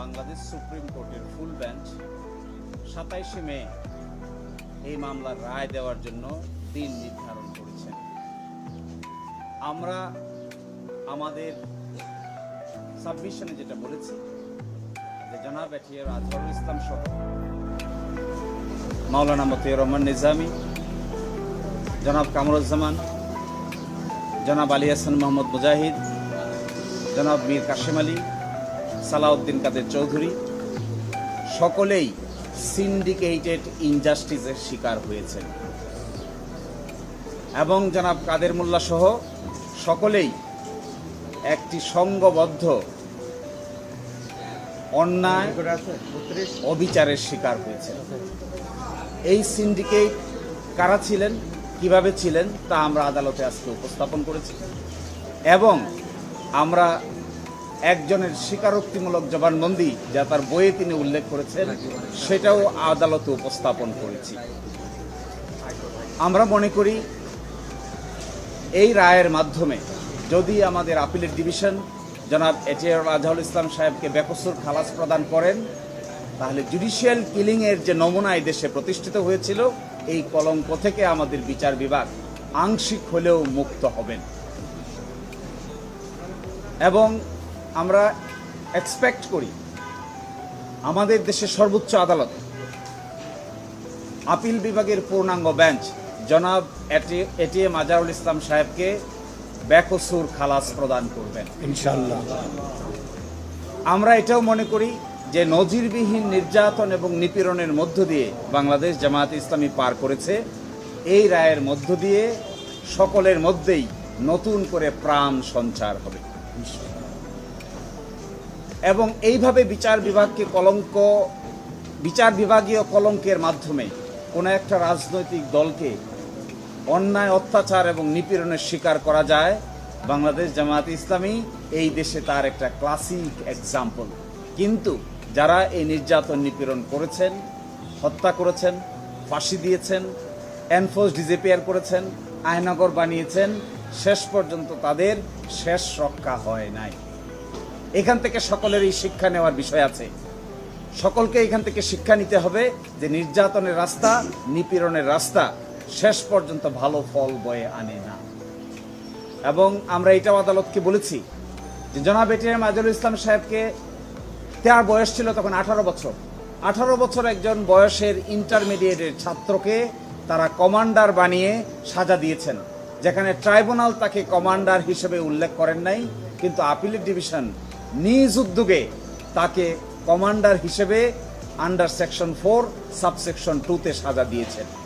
Bangladesh supreme কোর্টের ফুল bench সাতাইশে মে এই মামলার রায় দেওয়ার জন্য দিন নির্ধারণ করেছেন। আমরা আমাদের সাবমিশনে যেটা বলেছি যে জনাব এটিয়ার আজহারুল ইসলাম সহ মাওলানা মতিউর রহমান নিজামী, জনাব কামরুজ্জামান, জনাব আলী হাসান মোহাম্মদ মুজাহিদ, জনাব মীর কাশেম আলী সালাউদ্দিন কাদের চৌধুরী। সকলেই সিন্ডিকেটেড ইনজাস্টিসের শিকার হয়েছেন। এবং জনাব কাদের মোল্লা সহ সকলেই একটি সংঘবদ্ধ অন্যায় অবিচারের শিকার হয়েছে এই সিন্ডিকেট কারা ছিলেন, কীভাবে ছিলেন, তা আমরা আদালতে আজকে উপস্থাপন করেছি। এবং আমরা একজনের স্বীকারোক্তিমূলক জবানবন্দি যা তার বইয়ে তিনি উল্লেখ করেছেন, সেটাও আদালতে উপস্থাপন করেছি। আমরা মনে করি, এই রায়ের মাধ্যমে যদি আমাদের আপিলের ডিভিশন জনাব এটিআর আজহারুল ইসলাম সাহেবকে বেকসুর খালাস প্রদান করেন, তাহলে জুডিশিয়াল কিলিংয়ের যে নমুনা এই দেশে প্রতিষ্ঠিত হয়েছিল, এই কলঙ্ক থেকে আমাদের বিচার বিভাগ আংশিক হলেও মুক্ত হবেন। এবং আমরা এক্সপেক্ট করি আমাদের দেশের সর্বোচ্চ আদালত আপিল বিভাগের পূর্ণাঙ্গ বেঞ্চ জনাব এটি- এটিএম আজারুল ইসলাম সাহেবকে ব্যাকসুর খালাস প্রদান করবেন। ইনশাল্লাহ আমরা এটাও মনে করি যে নজিরবিহীন নির্যাতন এবং নিপীড়নের মধ্য দিয়ে বাংলাদেশ জামায়াত ইসলামী পার করেছে এই রায়ের মধ্য দিয়ে সকলের মধ্যেই নতুন করে প্রাণ সঞ্চার হবে। এবং এইভাবে বিচার বিভাগকে কলঙ্ক, বিচার বিভাগীয় কলঙ্কের মাধ্যমে কোনো একটা রাজনৈতিক দলকে অন্যায়, অত্যাচার এবং নিপীড়নের শিকার করা যায়। বাংলাদেশ জামায়াত ইসলামী এই দেশে তার একটা ক্লাসিক এক্সাম্পল কিন্তু যারা এই নির্যাতন নিপীড়ন করেছেন, হত্যা করেছেন, ফাঁসি দিয়েছেন এনফোর্স ডিজেপিয়ার করেছেন আয়নাগর বানিয়েছেন, শেষ পর্যন্ত তাদের শেষ রক্ষা হয় নাই। এখান থেকে সকলেরই শিক্ষা নেওয়ার বিষয় আছে। সকলকে এখান থেকে শিক্ষা নিতে হবে যে নির্যাতনের রাস্তা, নিপীড়নের রাস্তা শেষ পর্যন্ত ভালো ফল বয়ে আনে না। এবং আমরা এটাও আদালতকে বলেছি যে জনাব এটিএম আজরুল ইসলাম সাহেবকে তার বয়স ছিল তখন আঠারো বছর। আঠারো বছর একজন বয়সের ইন্টারমিডিয়েটের ছাত্রকে তারা কমান্ডার বানিয়ে সাজা দিয়েছেন, যেখানে ট্রাইব্যুনাল তাকে কমান্ডার হিসেবে উল্লেখ করেন নাই, কিন্তু আপিলের ডিভিশন নিজ উদ্যোগে তাকে কমান্ডার হিসেবে আন্ডার সেকশন ফোর সাবসেকশন টুতে সাজা দিয়েছেন।